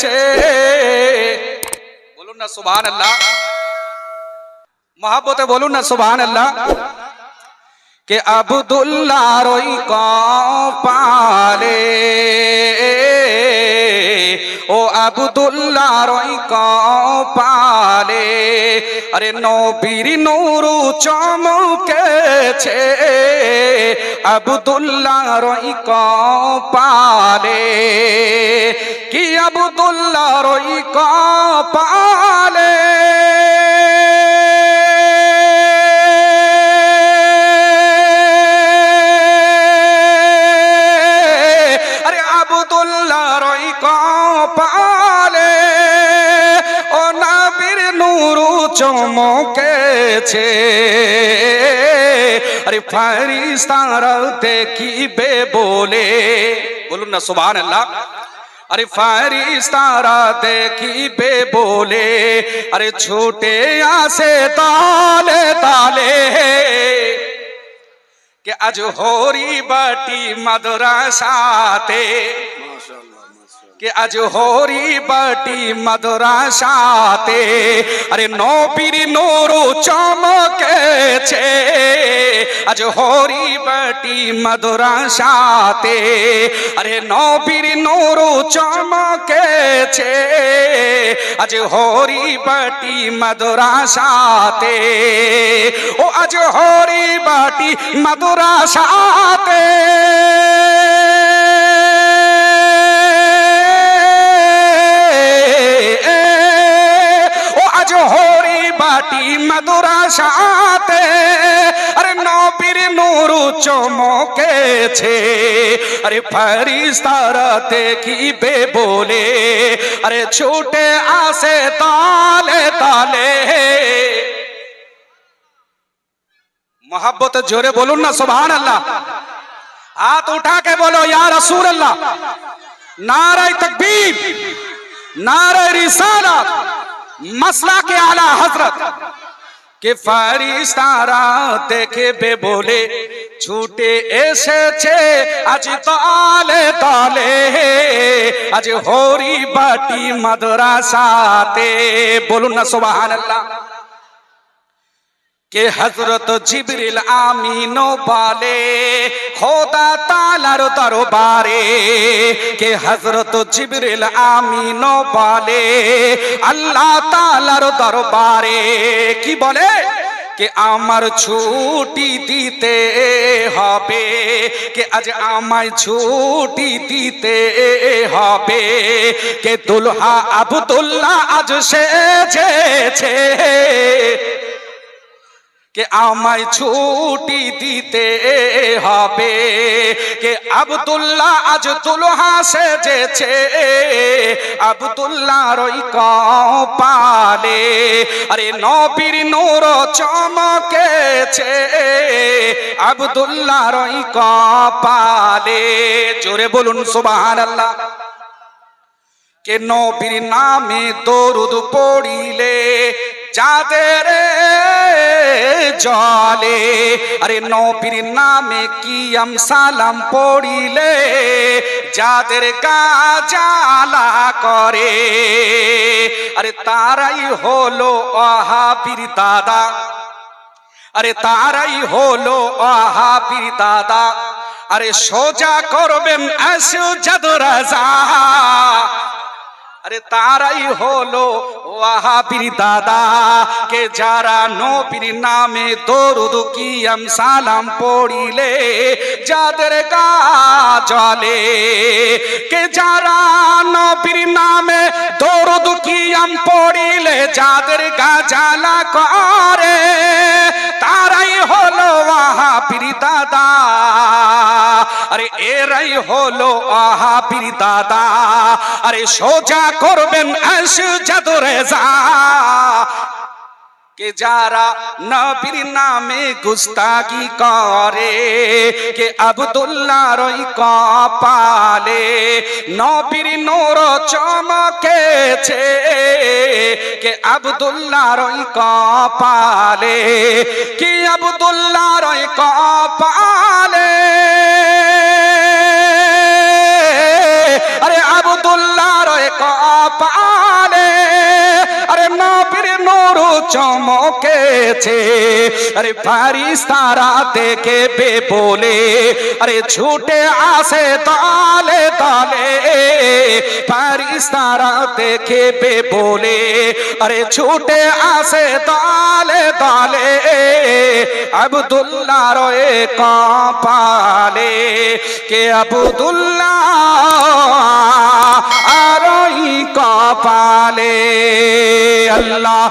চমকেছে বলুন না সুবহান আল্লাহ মহাব্বতে বলুন না সুবহান আল্লাহ কে আবদুল্লাহ রই পালে ও আবদুল্লাহ রই পালে আরে নবীর নূরু চমকেছে আবদুল্লাহ রই পালে কি আবদুল্লাহ রই পালে আরে আবদুল্লাহ রই পালে ও নাবির নূরু চমকেছে। আরে ফারিস্তারা দেখিবে বলে? বলুন না, সুবহানাল্লাহ। আরে ফারিস্তারা দেখিবে বলে আরে ছুটে আসে তালে তালে কে আজ হরি বাটি মাদ্রাসাতে কে আজ হরি বাটি মাদ্রাসাতে আরে নবীর নূরু চমকেছে আজ হরি বাটি মাদ্রাসাতে আরে নবীর নূরু চমকেছে আজ হরি বাটি মাদ্রাসাতে ও আজ হরি বাটি মাদ্রাসাতে ভাটি মাদুরাশাতে আরে নবীর নূর চমকেছে। আরে ফারিস্তারা দেখিবে বলে, আরে ছুটে আসে তালে তালে। মহাব্বত জোরে বলুন না সোভান আল্লাহ হাত উঠা কে বলো ইয়ার রসুল আল্লাহ নারায় তকবীর, নারায় রিসালাত। মাসলা কে আলা হজরত কে ফারিস্তারা বে বলে ছুটে এসেছে। আজ তলে তলে আজ হরি বাটি মাদ্রাসাতে। বলুন না সোবাহান আল্লাহ কে হজরত জিবরিল আমিনো বলে? খোদা তালার দরবারে কে হজরত জিবরিল আমিনো বলে? আল্লাহ তালার দরবারে কি বলে? কে আমার ছুটি দিতে হবে। কে আজ আমায় ছুটি দিতে হবে। কে দুলহা আবদুল্লাহ আজ সেজেছে। কে আমায় ছুটি দিতে হবে? কে আবদুল্লাহ আজ তুলহা সেজেছে? আবদুল্লাহ রই পালে আরে নবীর নূর চমকেছে। আবদুল্লাহ রই পালে জোরে বলুন, সুবহানাল্লাহ। কে নবীর নামে দরুদ পড়িলে যাদের জলে। আরে নবীর নামে কি আম সালাম পড়িলে? যাদের গা জ্বালা করে। আরে তারাই হলো আহাবির দাদা। আরে তারাই হলো আহাবির দাদা। আরে সোজা করবেন আসু জাদু রাজা। আরে তারাই হলো ওয়াহাবির দাদা, কে যারা নবীর নামে দরুদ কিয়াম সালাম পড়িলে, যাদের গা জলে কে যারা নবীর নামে দরুদ কিয়াম পড়িলে, যাদের গা জ্বালা করে, তারাই আরে এরাই হলো আহাবির দাদা। আরে সোজা করবেন আস জাদু রেজা কে যারা নবীর নামে গুস্তাকি করে, কে আবদুল্লাহ রই কপালে নবীর নোর চমকেছে, কে আবদুল্লাহ রই কপালে, কে আবদুল্লাহ রই কপালে চমকেছে। আরে ফারিস তারা দেখে বে বলে আরে ছুটে আসে তালে তালে ফারিস তারা দেখে বে বলে আরে ছুটে আসে তালে তালে আবদুল্লাহ রয়ে কপালে। কে আবদুল্লাহ? আর কপালে আল্লাহ